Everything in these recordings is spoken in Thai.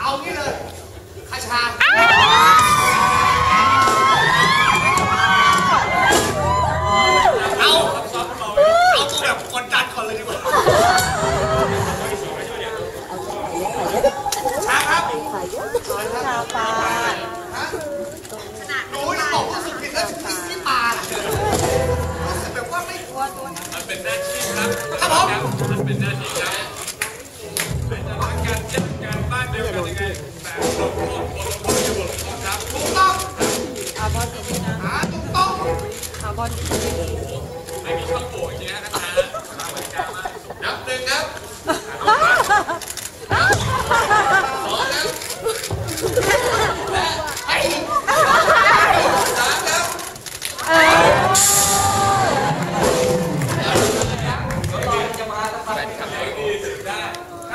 เอางี้เลยคาชา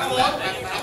ครับผม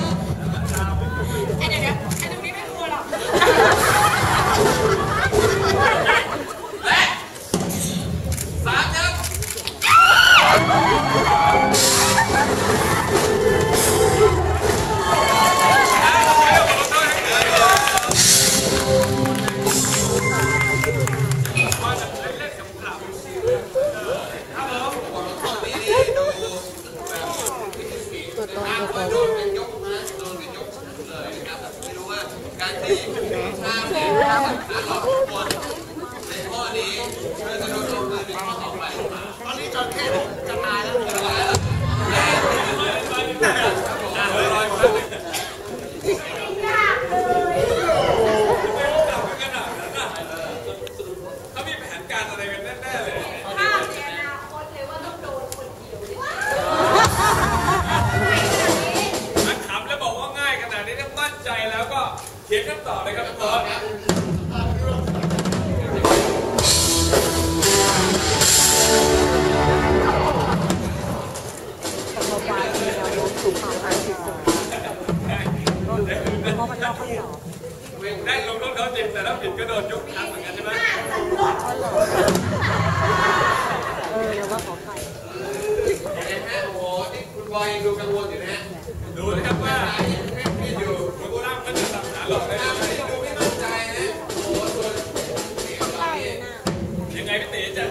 งพี่ตีจะ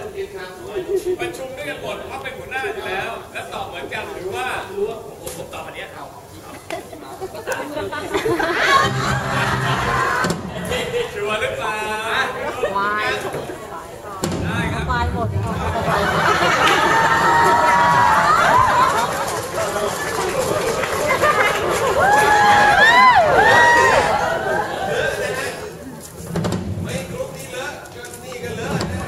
ประชุมด้วยกันหมดเพราะเป็นหัวหน้าอยู่แล้ว แล้วตอบเหมือนกันหรือว่าผมผมตอบอันนี้เอาชัวร์หรือเปล่า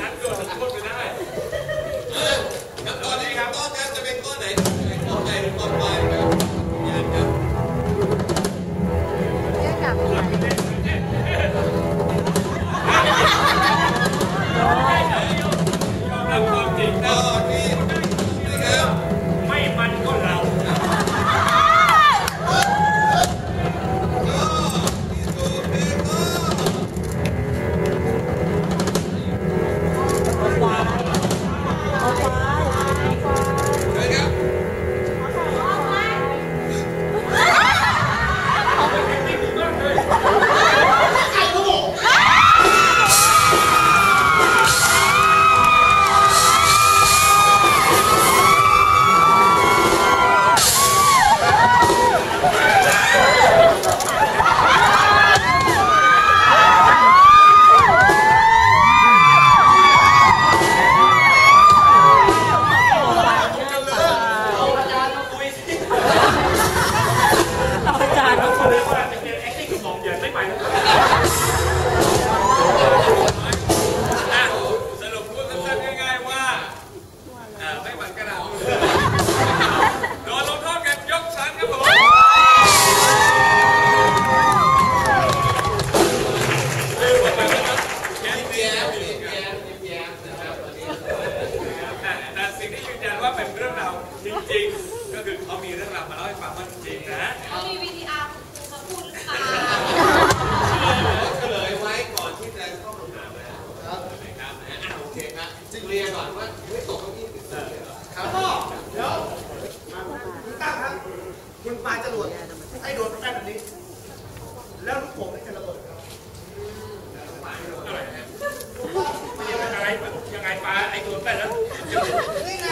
นั้ที่ตอนนี้ครับต้นครับจะเป็นต้นไหนต้นไหนต้นปลายครับนครัเรียกกลับมาโอ้อมรับควา จริง ก็คือเขามีเรื่องราวมาเล่าให้ฟังว่าจริงนะ เขามีวีดีอาร์คุณมาพูดหรือเปล่าเฉลยไว้ก่อนที่จะเข้าคำถามนะครันะครับโอเคครับจึงเรียนก่อนว่าไม่ตกเก้าอี้ติดเสืครับพ่อเดี๋ยวคุณตั้งครับ คุณปาจะหลุดให้โดนแป้นแบบนี้ แล้วลูกโป่งนี่จะระเบิดครับอะไรนะยังไงปลาไอ้โดนแป้นแล้วนี่ไง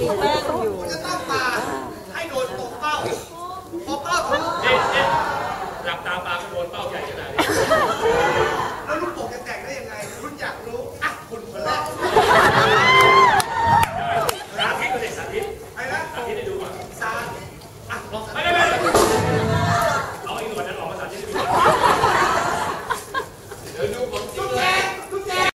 มีแป้งอยู่มันจะต้องมาให้โดนตกเป้าตกเป้าเด็ดหลับตาปลาก็โดนเป้าใหญ่